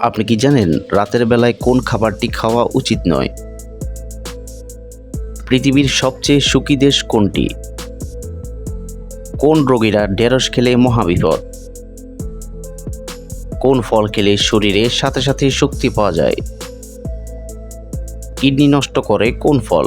আপনি কি জানেন রাতের বেলায় কোন খাবারটি খাওয়া উচিত নয়? পৃথিবীর সবচেয়ে সুখী দেশ কোনটি? কোন রোগীরা ঢেঁড়স খেলে মহাবিপদ? কোন ফল খেলে শরীরে সাথে সাথে শক্তি পাওয়া যায়? কিডনি নষ্ট করে কোন ফল?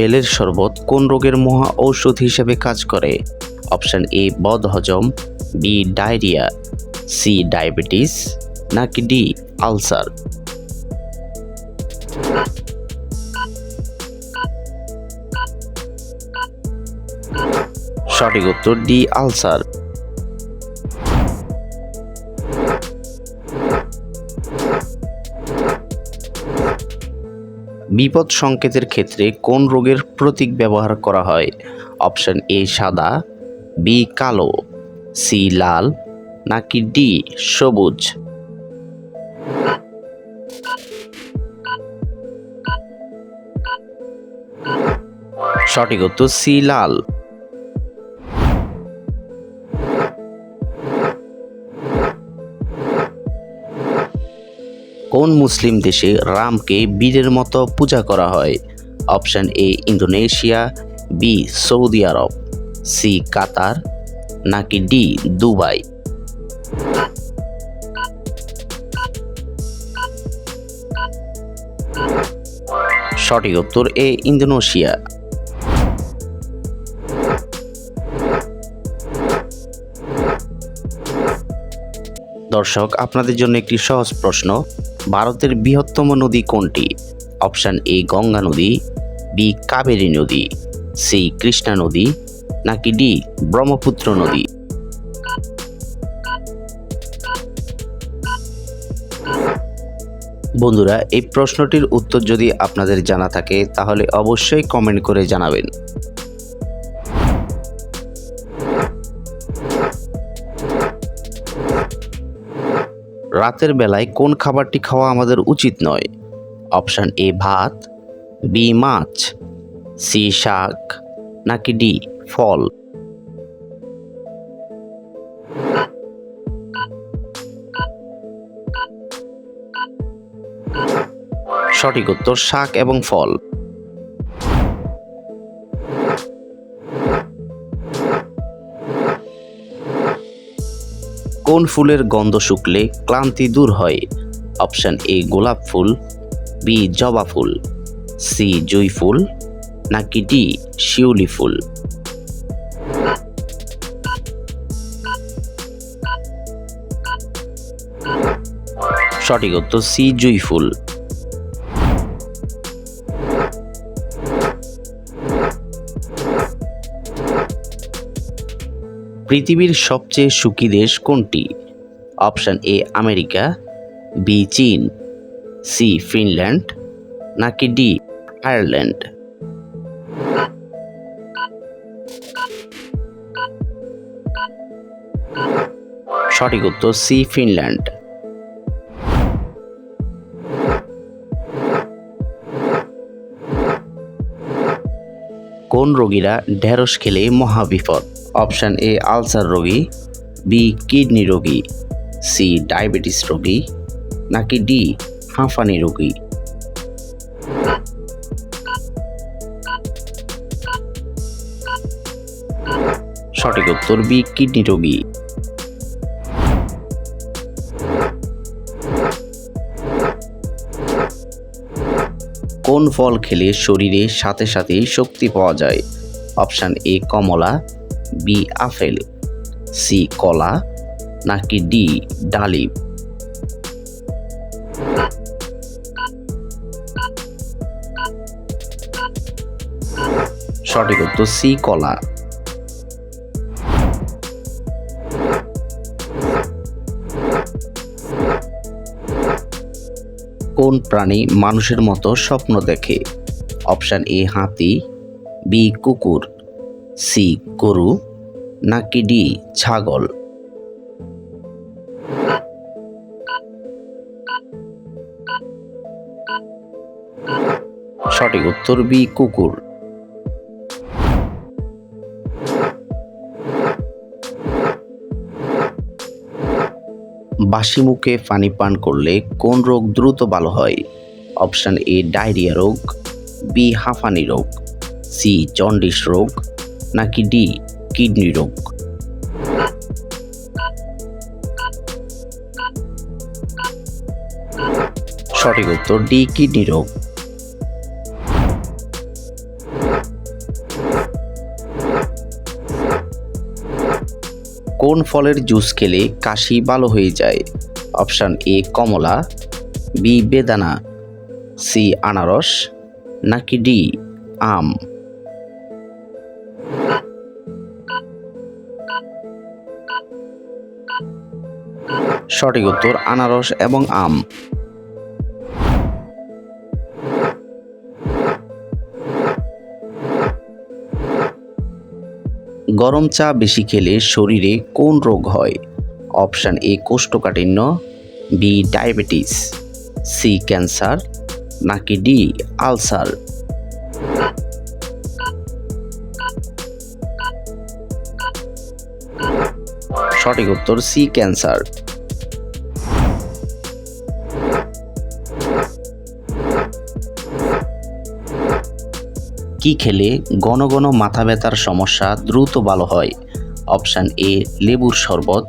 বেলের শরবত কোন রোগের মহা ঔষধ হিসেবে কাজ করে? অপশান এ, বদ হজম, বি, ডায়রিয়া, সি, ডায়াবেটিস, নাকি ডি, আলসার? সঠিক উত্তর, ডি, আলসার। বিপদ সংকেতের ক্ষেত্রে কোন রোগের প্রতীক ব্যবহার করা হয়? অপশান এ সাদা, বি কালো, সি লাল, নাকি ডি সবুজ? সঠিক উত্তর সি লাল। কোন মুসলিম দেশে রামকে বীরের মতো পূজা করা হয়? Option A, Indonesia, B, Saudi Arab, C, Qatar, নাকি ডি, দুবাই? সঠিক উত্তর এ, ইন্দোনেশিয়া। দর্শক, আপনাদের জন্য একটি সহজ প্রশ্ন। ভারতের বৃহত্তম নদী কোনটি? অপশান এ, গঙ্গা নদী, বি, কাবেরী নদী, সি, কৃষ্ণা নদী, নাকি ডি, ব্রহ্মপুত্র নদী? বন্ধুরা, এই প্রশ্নটির উত্তর যদি আপনাদের জানা থাকে, তাহলে অবশ্যই কমেন্ট করে জানাবেন। রাতের বেলায় কোন খাবারটি খাওয়া আমাদের উচিত নয়? অপশান এ, ভাত, বি, মাছ, সি, শাক, নাকি ডি, ফল। সঠিক উত্তর, শাক এবং ফল। কোন ফুলের গন্ধ শুকলে ক্লান্তি দূর হয়? অপশান এ, গোলাপ ফুল বি জবা ফুল সি জুই ফুল, নাকি ডি শিউলি ফুল? সঠিক উত্তর সি জুই ফুল। পৃথিবীর সবচেয়ে সুখী দেশ কোনটি? অপশান এ, আমেরিকা, বি, চীন, সি, ফিনল্যান্ড, নাকি ডি, আয়ারল্যান্ড? সঠিক উত্তর সি, ফিনল্যান্ড। কোন রোগীরা ঢেঁড়স খেলে মহাবিপদ? অপশান এ আলসার রোগী, বি কিডনি রোগী, সি ডায়াবেটিস রোগী, নাকি ডি হাঁফানি রোগী। সঠিক উত্তর, বি কিডনি রোগী। কোন ফল খেলে শরীরে সাথে সাথে শক্তি পাওয়া যায়? অপশান এ কমলা বি আপেল সি কলা নাকি ডি ডালিম? সঠিক উত্তর সি কলা কোন প্রাণী মানুষের মতো স্বপ্ন দেখে? অপশান এ হাতি বি কুকুর। সি গরু নাকি ডি ছাগল? সঠিক উত্তর বি কুকুর। বাসি মুখে পানি পান করলে কোন রোগ দ্রুত ভালো হয়? অপশান এ, ডায়রিয়া রোগ, বি, হাঁফানি রোগ, সি, জন্ডিস রোগ নাকি ডি, কিডনি রোগ? সঠিক উত্তর, ডি, কিডনি রোগ। কোন ফলের জুস খেলে কাশি ভালো হয়ে যায়? অপশান এ, কমলা, বি, বেদানা, সি, আনারস, নাকি ডি, আম? সঠিক উত্তর, আনারস এবং আম। গরম চা বেশি খেলে শরীরে কোন রোগ হয়? অপশান এ, কোষ্ঠকাঠিন্য, বি, ডায়াবেটিস, সি, ক্যান্সার, নাকি ডি, আলসার। সঠিক উত্তর সি ক্যান্সার। কি খেলে ঘন ঘন মাথা ব্যথার সমস্যা দ্রুত ভালো হয়? অপশান এ, লেবুর শরবত,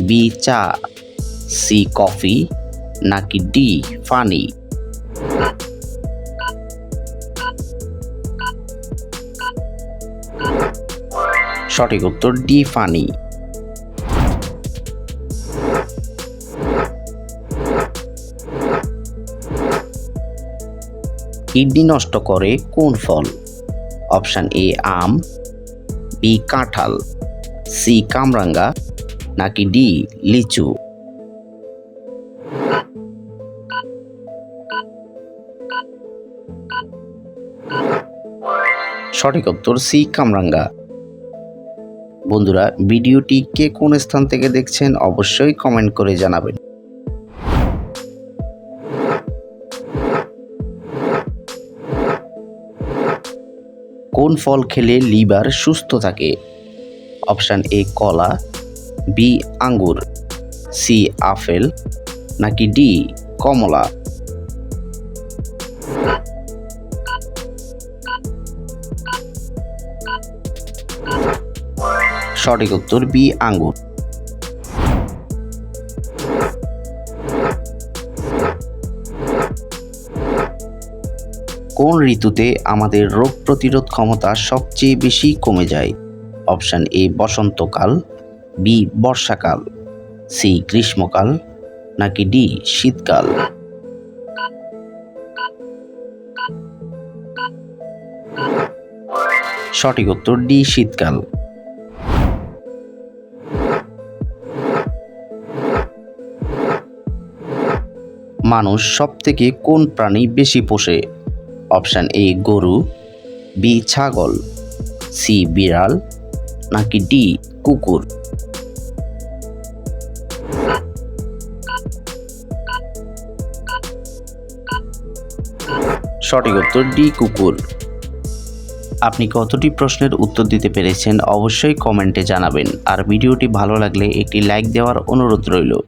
বি, চা, সি, কফি, নাকি ডি পানি সঠিক উত্তর ডি পানি কিডনি নষ্ট করে কোন ফল? অপশান এ, আম, বি, কাঁঠাল, সি, কামরাঙ্গা, নাকি ডি, লিচু? সঠিক উত্তর সি, কামরাঙ্গা। বন্ধুরা, ভিডিওটি কে কোন স্থান থেকে দেখছেন অবশ্যই কমেন্ট করে জানাবেন। কোন ফল খেলে লিভার সুস্থ থাকে? অপশান এ, কলা, বি, আঙ্গুর, সি, আপেল, নাকি ডি, কমলা? সঠিক উত্তর বি, আঙ্গুর। ঋতুতে আমাদের রোগ প্রতিরোধ ক্ষমতা সবচেয়ে বেশি কমে যায়। অপশান এ, বসন্তকাল, বি, বর্ষাকাল, সি, গ্রীষ্মকাল, নাকি ডি, শীতকাল। সঠিক উত্তর, ডি, শীতকাল। মানুষ সবথেকে কোন প্রাণী বেশি পোষে? অপশান এ গরু, বি ছাগল, সি বিড়াল, নাকি ডি কুকুর? সঠিক উত্তর ডি কুকুর। আপনি কতটি প্রশ্নের উত্তর দিতে পেরেছেন অবশ্যই কমেন্টে জানাবেন। আর ভিডিওটি ভালো লাগলে একটি লাইক দেওয়ার অনুরোধ রইল।